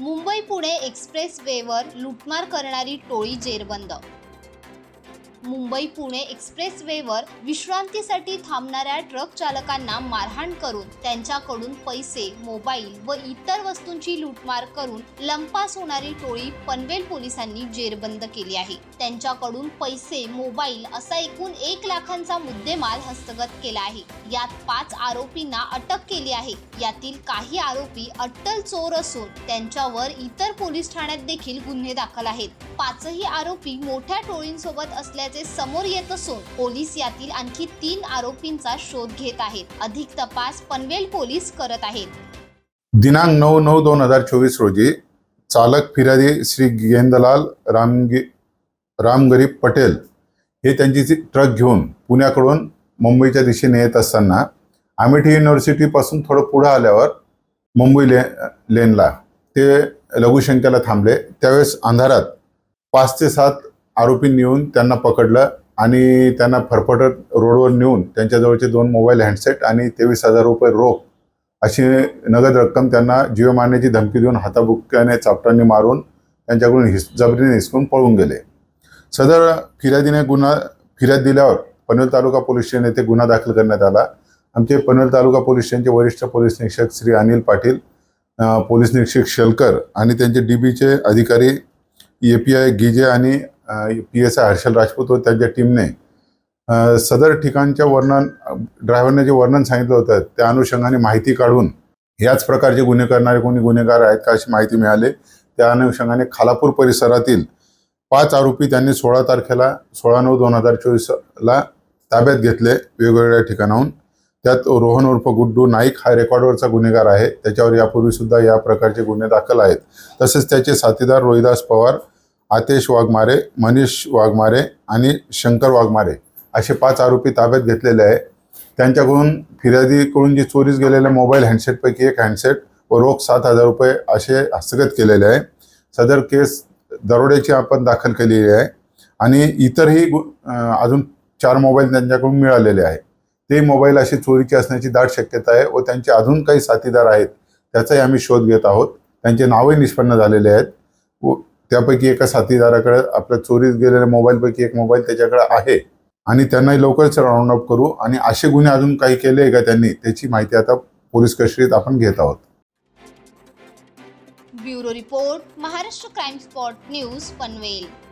Mumbai Pune express वेवर लुटमार करणारी टोळी जेरबंद मुंबई पुणे एक्सप्रेसवेवर विश्रांतीसाठी थांबणाऱ्या ट्रक चालकांना मारहाण करून त्यांच्याकडून पैसे मोबाईल व इतर वस्तूंची लूटमार करून लंपास होणारी टोळी पनवेल पोलिसांनी जेरबंद केली आहे. त्यांच्याकडून पैसे मोबाईल असा एकूण एक लाखांचा मुद्देमाल हस्तगत केला आहे. यात पाच आरोपींना अटक केली आहे. यातील काही आरोपी अट्टल चोर असून त्यांच्यावर इतर पोलीस ठाण्यात देखील गुन्हे दाखल आहेत. पाचही आरोपी मोठ्या टोळींसोबत असल्या असल्याचे समोर येत असून पोलीस यातील आणखी तीन आरोपींचा शोध घेत आहेत. अधिक तपास पनवेल पोलीस करत आहेत. दिनांक नऊ नऊ दोन हजार चोवीस रोजी चालक फिर्यादी श्री गेंदलाल रामगी रामगरीब पटेल हे त्यांची जी ट्रक घेऊन पुण्याकडून मुंबईच्या दिशेने येत असताना अमेठी युनिव्हर्सिटीपासून थोडं पुढं आल्यावर मुंबई ले लेनला ते लघुशंकेला थांबले. त्यावेळेस अंधारात पाच ते सात आरोपींनी नेऊन त्यांना पकडलं आणि त्यांना फरफटत रोडवर नेऊन त्यांच्याजवळचे दोन मोबाईल हँडसेट आणि तेवीस हजार रुपये रोख अशी नगद रक्कम त्यांना जीव मारण्याची धमकी देऊन हाताबुक्याने चापटाने मारून त्यांच्याकडून हिस जबरीने हिसकून पळून गेले. सदर फिर्यादीने गुन्हा फिर्याद दिल्यावर पनवेल तालुका पोलीस स्टेशन येथे गुन्हा दाखल करण्यात आला. आमचे पनवेल तालुका पोलीस स्टेशनचे वरिष्ठ पोलीस निरीक्षक श्री अनिल पाटील पोलीस निरीक्षक शेलकर आणि त्यांचे डी बीचे अधिकारी ए पी आय गिजे आणि P S I Harshal Rajput व त्यांच्या टीमने. सदर ठिकाणच्या वर्णन ड्रायव्हरने जे वर्णन सांगितलं होतं त्या अनुषंगाने माहिती काढून याच प्रकारचे गुन्हे करणारे कोणी गुन्हेगार आहेत का अशी माहिती मिळाली. त्या अनुषंगाने खालापूर परिसरातील पाच आरोपी त्यांनी सोळा तारखेला सोळा नऊ दोन हजार चोवीसला ताब्यात घेतले वेगवेगळ्या ठिकाणाहून. त्यात रोहन उर्फ गुड्डू नाईक हा रेकॉर्डवरचा गुन्हेगार आहे. त्याच्यावर यापूर्वीसुद्धा या प्रकारचे गुन्हे दाखल आहेत. तसेच त्याचे साथीदार रोहिदास पवार आतेश वाघमारे मनीष वाघमारे आणि शंकर वाघमारे असे पाच आरोपी ताब्यात घेतलेले आहे त्यांच्याकडून फिर्यादीकडून जी चोरीस गेलेल्या मोबाईल हँडसेटपैकी एक हँडसेट व रोख सात हजार रुपये असे हस्तगत केलेले आहे. सदर केस दरोड्याची आपण दाखल केलेली आहे आणि इतरही गु- अजून चार मोबाईल त्यांच्याकडून मिळालेले आहे ते मोबाईल अशी चोरीचे असण्याची दाट शक्यता आहे व त्यांचे अजून काही साथीदार आहेत त्याचाही आम्ही शोध घेत आहोत. त्यांचे नावही निष्पन्न झालेले आहेत. व त्यापैकी एका साथीदाराकडे आपल्या चोरीत गेलेल्या मोबाईलपैकी एक मोबाईल त्याच्याकडे आहे. आणि त्यांनाही लवकरच राऊंड अप करू. आणि असे गुन्हे अजून काही केले का त्यांनी त्याची माहिती आता पोलीस कस्टडीत आपण घेत आहोत. Bureau report Maharashtra crime spot news Panvel.